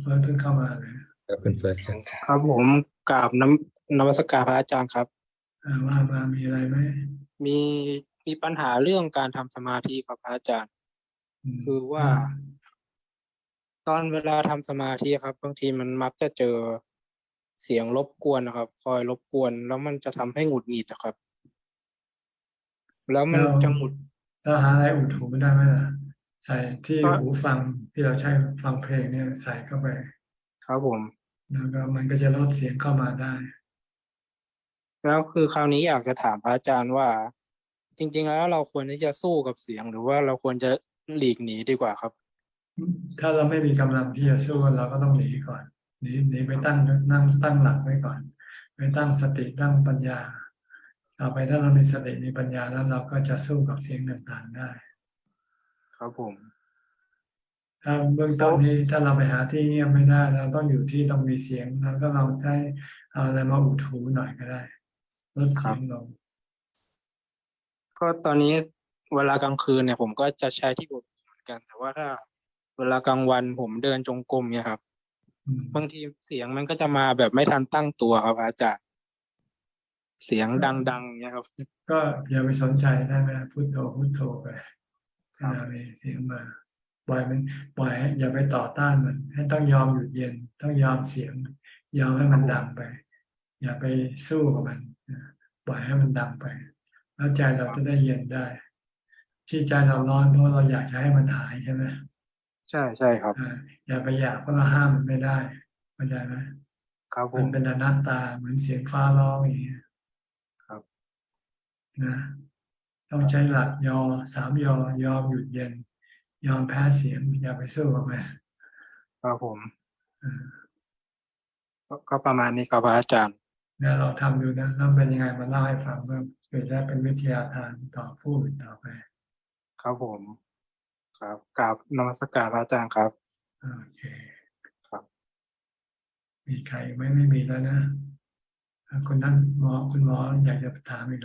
เฟิร์สเพิ่งเข้ามาเลยครับคุณเฟิร์สครับครับผมกราบน้ำนมัสการพระอาจารย์ครับอ่าว่ามามีอะไรไหมมีมีปัญหาเรื่องการทำสมาธิครับพระอาจารย์มคือว่า ตอนเวลาทำสมาธิครับบางทีมันมักจะเจอเสียงรบกวนนะครับ คอยรบกวน แล้วมันจะทำให้หงุดหงิดนะครับ แล้วมันจะหงุดเราหาอะไรอุดหูได้ไหมล่ะ ใส่ที่ก็หูฟังที่เราใช้ฟังเพลงเนี่ยใส่เข้าไป ครับผม แล้วก็มันก็จะลดเสียงเข้ามาได้ แล้วคือคราวนี้อยากจะถามพระอาจารย์ว่า จริง ๆ แล้วเราควรที่จะสู้กับเสียงหรือว่าเราควรจะหลีกหนีดีกว่าครับ ถ้าเราไม่มีกำลังที่จะสู้เราก็ต้องหนีก่อนหนีหนีไปตั้งนั่งตั้งหลักไว้ก่อนไปตั้งสติตั้งปัญญา ต่อไปถ้าเรามีสติมีปัญญาแล้วเราก็จะสู้กับเสียงต่างๆได้ ครับผมถ้าเบื้องต้นนี้ถ้าเราไปหาที่เงียบไม่ได้เราต้องอยู่ที่ต้องมีเสียงแล้วก็เราใช้เอาอะไรมาอุดหูหน่อยก็ได้ลดเสียงลงก็ตอนนี้เวลากลางคืนเนี่ย ผมก็จะใช้ที่ผมเหมือนกัน แต่ว่าถ้า เวลากลางวันผมเดินจงกรมเนี่ยครับอืมบางทีเสียงมันก็จะมาแบบไม่ทันตั้งตัวครับ อาจารย์เสียงดังๆเนี่ยครับ ก็อย่าไปสนใจได้ไหมพุทโธพุทโธไป เวลามีเสียงมาปล่อยมันปล่อยให้อย่าไปต่อต้านมัน ให้ต้องยอมหยุดเย็น ต้องยอมเสียง ยอมให้มันดังไป อย่าไปสู้กับมันนะปล่อยให้มันดังไป แล้วใจเราจะได้เย็นได้ ที่ใจเราร้อนเพราะเราอยากจะให้มันหายใช่ไหมใช่ใช่ครับอ่าอย่าไปอยากเพราะเราห้ามมันไม่ได้เข้าใจไหมครับผมันมเป็นอนัตตาเหมือนเสียงฟ้าร้องอย่างเงี้ยครับนะ ต้องใช้หลักยอสามยอยอมหยุดเย็น ยอมแพ้เสียงอย่าไปสู้กับมันครับผมอ่าก็ก็ประมาณนี้ครับอาจารย์เนี่ยเราทำดูนะแล้วเป็นยังไงมาเล่าให้ฟังเพื่อเพื่อจะได้เป็นวิทยาทานต่อผู้อื่นต่อไป ครับผม ครับกราบนมัสการพระอาจารย์ครับโอเคครับ มีใครไหม่ไม่มีแล้วนะอ่าคุณนั่นหมอคุณหมออยากจะถามอีกเหรอ